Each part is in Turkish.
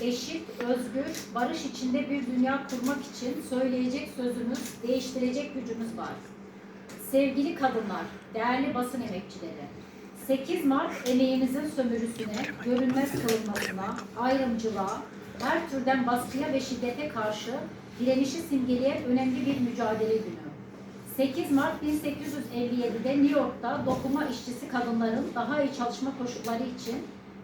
eşit, özgür, barış içinde bir dünya kurmak için söyleyecek sözümüz, değiştirecek gücümüz var. Sevgili kadınlar, değerli basın emekçileri, 8 Mart emeğimizin sömürüsüne, görünmez kılınmasına, ayrımcılığa, her türden baskıya ve şiddete karşı direnişi simgeleyen önemli bir mücadele günü. 8 Mart 1857'de New York'ta dokuma işçisi kadınların daha iyi çalışma koşulları için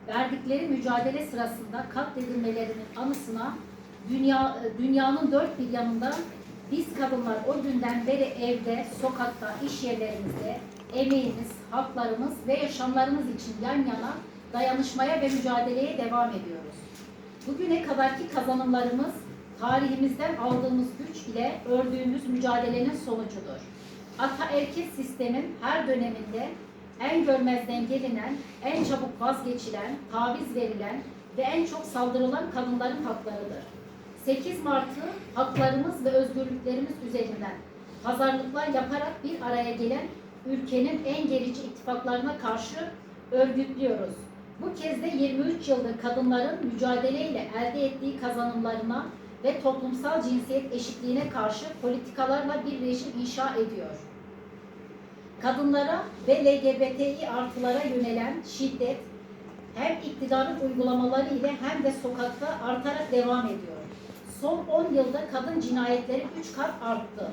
verdikleri mücadele sırasında katledilmelerinin anısına dünya, dünyanın dört bir yanında biz kadınlar o günden beri evde, sokakta, iş yerlerimizde emeğimiz, haklarımız ve yaşamlarımız için yan yana dayanışmaya ve mücadeleye devam ediyoruz. Bugüne kadarki kazanımlarımız tarihimizden aldığımız güç ile ördüğümüz mücadelenin sonucudur. Ataerkil sistemin her döneminde en görmezden gelinen, en çabuk vazgeçilen, taviz verilen ve en çok saldırılan kadınların haklarıdır. 8 Mart'ı haklarımız ve özgürlüklerimiz üzerinden pazarlıklar yaparak bir araya gelen ülkenin en gerici ittifaklarına karşı örgütlüyoruz. Bu kez de 23 yıldır kadınların mücadeleyle elde ettiği kazanımlarına ve toplumsal cinsiyet eşitliğine karşı politikalarla bir rejim inşa ediyor. Kadınlara ve LGBTİ artılara yönelen şiddet hem iktidarın uygulamaları ile hem de sokakta artarak devam ediyor. Son 10 yılda kadın cinayetleri 3 kat arttı.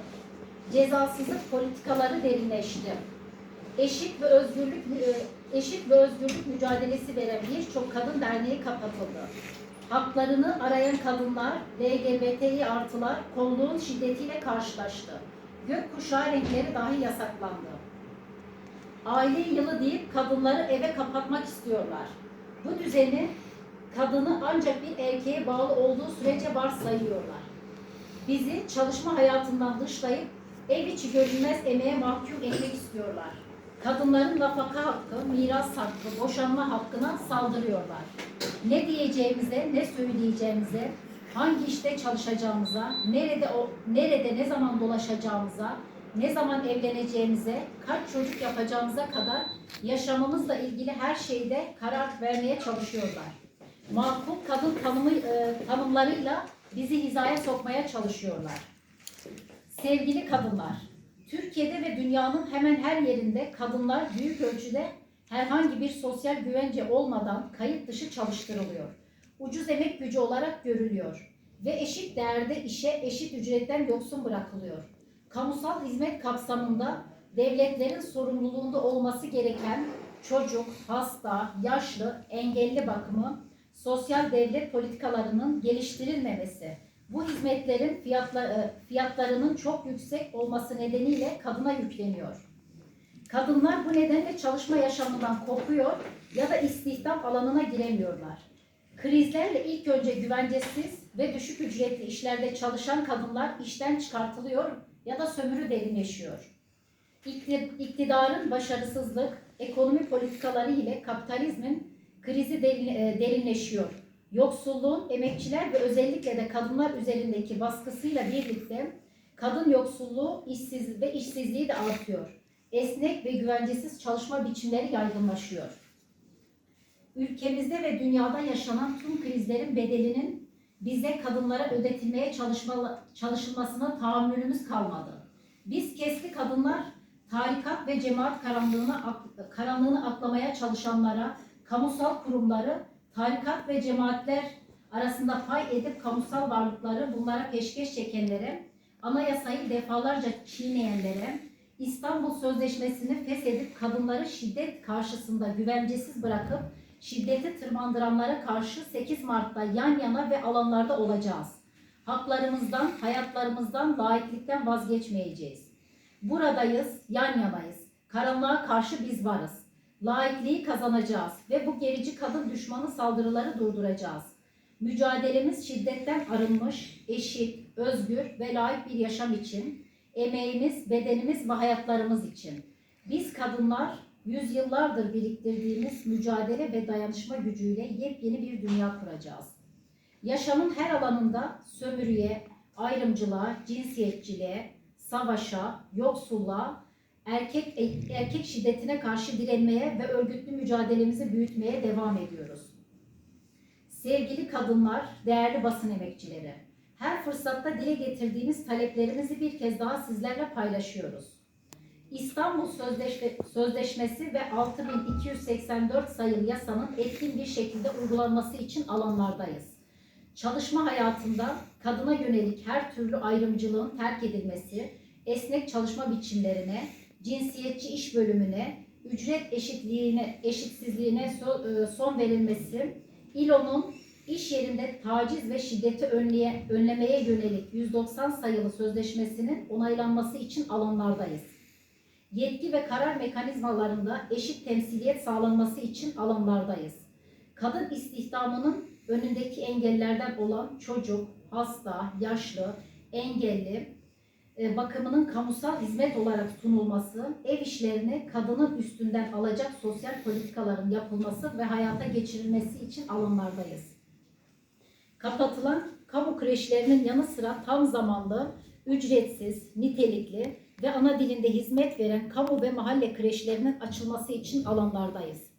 Cezasızlık politikaları derinleşti. Eşit ve özgürlük e, eşit ve özgürlük mücadelesi veren birçok kadın derneği kapatıldı. Haklarını arayan kadınlar, LGBTİ artılar kolluğun şiddetiyle karşılaştı. Gökkuşağı renkleri dahi yasaklandı. Aile yılı deyip kadınları eve kapatmak istiyorlar. Bu düzeni kadını ancak bir erkeğe bağlı olduğu sürece varsayıyorlar. Bizi çalışma hayatından dışlayıp ev içi görünmez emeğe mahkum etmek istiyorlar. Kadınların nafaka hakkı, miras hakkı, boşanma hakkına saldırıyorlar. Ne diyeceğimize, ne söyleyeceğimize, hangi işte çalışacağımıza, nerede o, nerede ne zaman dolaşacağımıza, ne zaman evleneceğimize, kaç çocuk yapacağımıza kadar yaşamımızla ilgili her şeyde karar vermeye çalışıyorlar. Makul kadın tanımı, e, tanımlarıyla bizi hizaya sokmaya çalışıyorlar. Sevgili kadınlar, Türkiye'de ve dünyanın hemen her yerinde kadınlar büyük ölçüde herhangi bir sosyal güvence olmadan kayıt dışı çalıştırılıyor. Ucuz emek gücü olarak görülüyor ve eşit değerde işe eşit ücretten yoksun bırakılıyor. Kamusal hizmet kapsamında devletlerin sorumluluğunda olması gereken çocuk, hasta, yaşlı, engelli bakımı, sosyal devlet politikalarının geliştirilmemesi, bu hizmetlerin fiyatla, e, fiyatlarının çok yüksek olması nedeniyle kadına yükleniyor. Kadınlar bu nedenle çalışma yaşamından kopuyor ya da istihdam alanına giremiyorlar. Krizlerle ilk önce güvencesiz ve düşük ücretli işlerde çalışan kadınlar işten çıkartılıyor ya da sömürü derinleşiyor. İkti- İktidarın başarısızlık, ekonomi politikaları ile kapitalizmin krizi e, derinleşiyor. Yoksulluğun emekçiler ve özellikle de kadınlar üzerindeki baskısıyla birlikte kadın yoksulluğu işsiz ve işsizliği de artıyor. Esnek ve güvencesiz çalışma biçimleri yaygınlaşıyor. Ülkemizde ve dünyada yaşanan tüm krizlerin bedelinin bize kadınlara ödetilmeye çalışma, çalışılmasına tahammülümüz kalmadı. Biz kesli kadınlar tarikat ve cemaat karanlığını, karanlığını aklamaya çalışanlara, kamusal kurumları, tarikat ve cemaatler arasında pay edip kamusal varlıkları bunlara peşkeş çekenlere, anayasayı defalarca çiğneyenlere, İstanbul Sözleşmesi'ni feshedip kadınları şiddet karşısında güvencesiz bırakıp şiddeti tırmandıranlara karşı 8 Mart'ta yan yana ve alanlarda olacağız. Haklarımızdan, hayatlarımızdan, laiklikten vazgeçmeyeceğiz. Buradayız, yan yanayız. Karanlığa karşı biz varız. Laikliği kazanacağız ve bu gerici kadın düşmanı saldırıları durduracağız. Mücadelemiz şiddetten arınmış, eşit, özgür ve layık bir yaşam için, emeğimiz, bedenimiz ve hayatlarımız için. Biz kadınlar yüzyıllardır biriktirdiğimiz mücadele ve dayanışma gücüyle yepyeni bir dünya kuracağız. Yaşamın her alanında sömürüye, ayrımcılığa, cinsiyetçiliğe, savaşa, yoksulluğa, erkek erkek şiddetine karşı direnmeye ve örgütlü mücadelemizi büyütmeye devam ediyoruz. Sevgili kadınlar, değerli basın emekçileri, her fırsatta dile getirdiğimiz taleplerimizi bir kez daha sizlerle paylaşıyoruz. İstanbul Sözleşme, Sözleşmesi ve 6284 sayılı yasanın etkin bir şekilde uygulanması için alanlardayız. Çalışma hayatında kadına yönelik her türlü ayrımcılığın terk edilmesi, esnek çalışma biçimlerine, cinsiyetçi iş bölümüne, ücret eşitliğine, eşitsizliğine e, son verilmesi, İLO'nun iş yerinde taciz ve şiddeti önleye, önlemeye yönelik 190 sayılı sözleşmesinin onaylanması için alanlardayız. Yetki ve karar mekanizmalarında eşit temsiliyet sağlanması için alanlardayız. Kadın istihdamının önündeki engellerden olan çocuk, hasta, yaşlı, engelli, e, bakımının kamusal hizmet olarak sunulması, ev işlerini kadının üstünden alacak sosyal politikaların yapılması ve hayata geçirilmesi için alanlardayız. Kapatılan kamu kreşlerinin yanı sıra tam zamanlı, ücretsiz, nitelikli ve ana dilinde hizmet veren kamu ve mahalle kreşlerinin açılması için alanlardayız.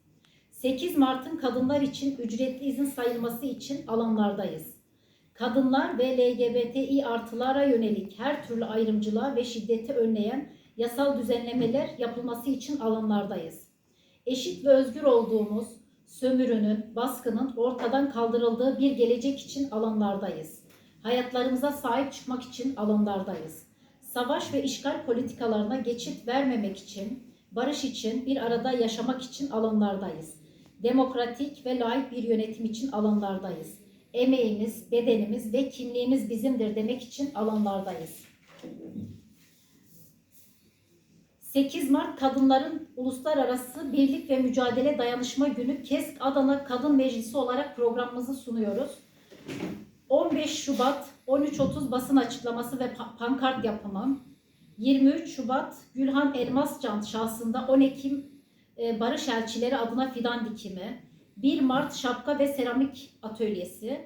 8 Mart'ın kadınlar için ücretli izin sayılması için alanlardayız. Kadınlar ve LGBTİ artılara yönelik her türlü ayrımcılığa ve şiddeti önleyen yasal düzenlemeler yapılması için alanlardayız. Eşit ve özgür olduğumuz, sömürünün, baskının ortadan kaldırıldığı bir gelecek için alanlardayız. Hayatlarımıza sahip çıkmak için alanlardayız. Savaş ve işgal politikalarına geçit vermemek için, barış için, bir arada yaşamak için alanlardayız. Demokratik ve layık bir yönetim için alanlardayız. Emeğimiz, bedenimiz ve kimliğimiz bizimdir demek için alanlardayız. 8 Mart Kadınların Uluslararası Birlik ve Mücadele Dayanışma Günü KESK Adana Kadın Meclisi olarak programımızı sunuyoruz. 15 Şubat 13.30 basın açıklaması ve pa- pankart yapımı. 23 Şubat Gülhan Elmascan şahsında 10 Ekim e, Barış Elçileri adına fidan dikimi. 1 Mart Şapka ve Seramik Atölyesi.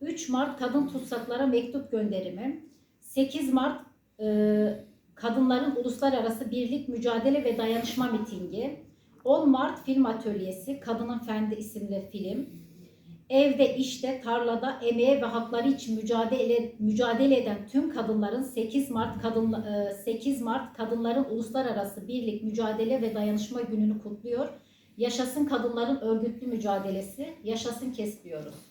3 Mart Kadın Tutsaklara Mektup Gönderimi. 8 Mart e, Kadınların Uluslararası Birlik Mücadele ve Dayanışma Mitingi. 10 Mart Film Atölyesi, Kadının Fendi isimli film. Evde, işte, tarlada emeğe ve hakları için mücadele mücadele eden tüm kadınların 8 Mart kadın e, 8 Mart Kadınların Uluslararası Birlik Mücadele ve Dayanışma Günü'nü kutluyor. Yaşasın kadınların örgütlü mücadelesi, yaşasın kes diyoruz.